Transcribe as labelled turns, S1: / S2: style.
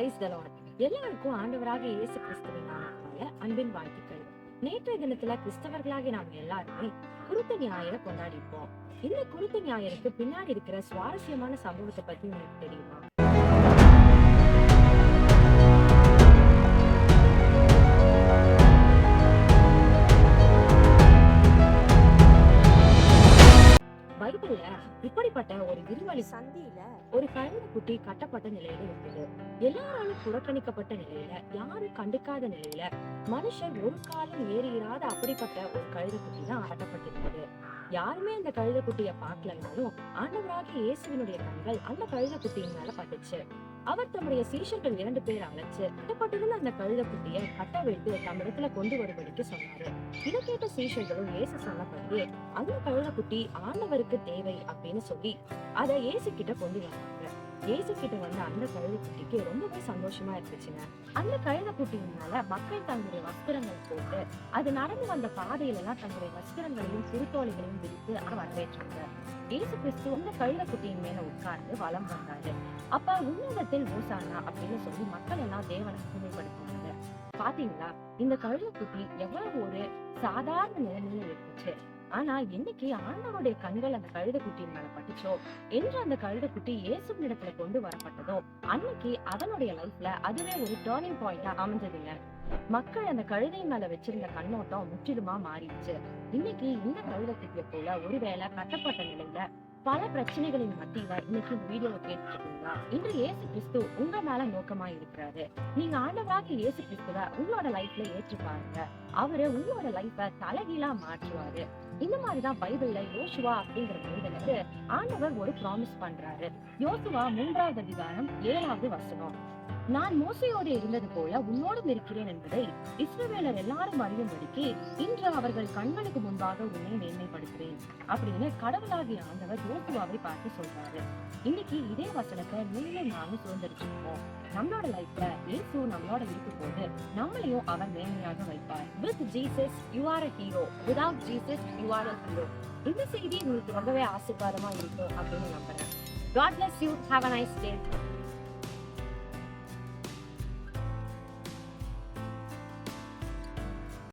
S1: Price the Lord எல்லாருக்கும் ஆண்டவராக இயேசு கிறிஸ்துவின் அன்பின் வாழ்த்துக்கள். நேற்றைய தினத்துல கிறிஸ்தவர்களாக நாம் எல்லாருமே குருத்த ஞாயிறை கொண்டாடிப்போம் இந்த குருத்த ஞாயிறுக்கு பின்னாடி இருக்கிற சுவாரஸ்யமான சம்பவத்தை பத்தி உங்களுக்கு தெரியுமா? பைபிள்ல இப்படிப்பட்ட ஒரு இருவழி சந்தியில ஒரு கழுதை குட்டி கட்டப்பட்ட நிலையில இருக்குது. எல்லாராலும் புறக்கணிக்கப்பட்ட நிலையில யாரும் கண்டுக்காத நிலையில மனுஷர் ஒரு காலம் ஏறியிராத அப்படிப்பட்ட ஒரு கழுதை குட்டி தான் கட்டப்பட்டிருந்தது. யாருமே அந்த கழுதை குட்டிய பார்க்கலனாலும் ஆண்டவராகிய இயேசுவினுடைய கண்கள் அந்த கழுதை குட்டியின் மேல பட்டுச்சு. அவர் தம்முடைய சீஷர்கள் இரண்டு பேர் அழைச்சு கட்டப்பட்டிருந்த அந்த கழுதை குட்டிய கட்ட வைத்து தம்மிடத்துல கொண்டு வரும்படிக்கு சொன்னாரு. இதை கேட்ட சீஷர்களும் இயேசு சொன்னபடியே அந்த கழுதை குட்டி ஆண்டவருக்கு தேவை அப்படின்னு சொல்லி அதை இயேசு கிட்ட கொண்டு வந்தாங்க. ஏசு கிட்ட வந்த அந்த கழுதை குட்டிக்கு ரொம்பவே சந்தோஷமா இருந்துச்சுங்க. அந்த கழுதை மக்கள் தங்களுடைய வஸ்திரங்கள் போட்டு அது நடந்து வந்த பாதையில எல்லாம் தங்களுடைய வஸ்திரங்களையும் சிறுத்தோலைகளையும் விரித்து அதை வரவேற்றாங்க. ஏசு கிறிஸ்து அந்த கழுதை குட்டியின் மேல உட்கார்ந்து வலம் வந்தாரு. அப்ப உன்னதத்தில் ஓசானா அப்படின்னு சொல்லி மக்கள் எல்லாம் தேவனை புதுமைப்படுத்தினாங்க பாத்தீங்களா? இந்த கழுதை குட்டி எவ்வளவு ஒரு சாதாரண நிலைமையில இருந்துச்சு. ஆனா இன்னைக்கு ஆண்டவருடைய கண்கள் அந்த கழுதை குட்டியின் மேல பட்டுச்சோ என்று அந்த கழுதை குட்டி இடத்துல கொண்டு வரப்பட்டதோ அன்னைக்கு அதனுடைய லைஃப்ல அதுவே ஒரு டேர்னிங் பாயிண்டா அமைஞ்சதுங்க மக்கள் அந்த கழுதை மேல வச்சிருந்த கண்ணோட்டம் முற்றிலுமா மாறிடுச்சு. இன்னைக்கு இந்த கழுதத்துக்கு குட்டியை போல ஒருவேளை கட்டப்பட்ட நிலையில பல பிரச்சனைகளின் மத்தியில இன்னைக்கு இந்த வீடியோவை கேட்டுருக்கீங்களா? இன்று இயேசு கிறிஸ்து உங்க மேல நோக்கமா இருக்கிறாரு. நீங்க ஆண்டவராக இயேசு கிறிஸ்துவ உங்களோட லைஃப்ல ஏற்று பாருங்க அவரு உங்களோட லைஃப தலைகீழா மாற்றுவாரு. இந்த மாதிரிதான் பைபிள்ல யோசுவா அப்படிங்கிற மனிதனுக்கு ஆண்டவர் ஒரு ப்ராமிஸ் பண்றாரு. யோசுவா மூன்றாவது அதிகாரம் ஏழாவது வசனம். நான் மோசையோடு இருந்தது போல உன்னோடும் இருக்கிறேன் என்பதை இஸ்ரவேலர் எல்லாரும் அறியும்படிக்கு இன்று அவர்கள் கண்களுக்கு முன்பாக உன்னை மேன்மைப்படுத்துறேன் அப்படின்னு கடவுளாகிய ஆண்டவர் யோசுவாவை பார்த்து சொல்றாரு. இன்னைக்கு இதே வசனத்தை நீங்களும் நானும் சுதந்திரிச்சிருக்கோம் நம்மளோட லைஃப்ல இயேசு நம்மளோட இருக்கும் போது நம்மளையும் அவர் மேன்மையாக வைப்பார். With Jesus you are a hero without Jesus you are a hero இந்த செய்தி உங்களுக்கு ரொம்பவே ஆசீர்வாதமா இருக்கும் அப்படின்னு நம்புறேன். God bless you. Have a nice day.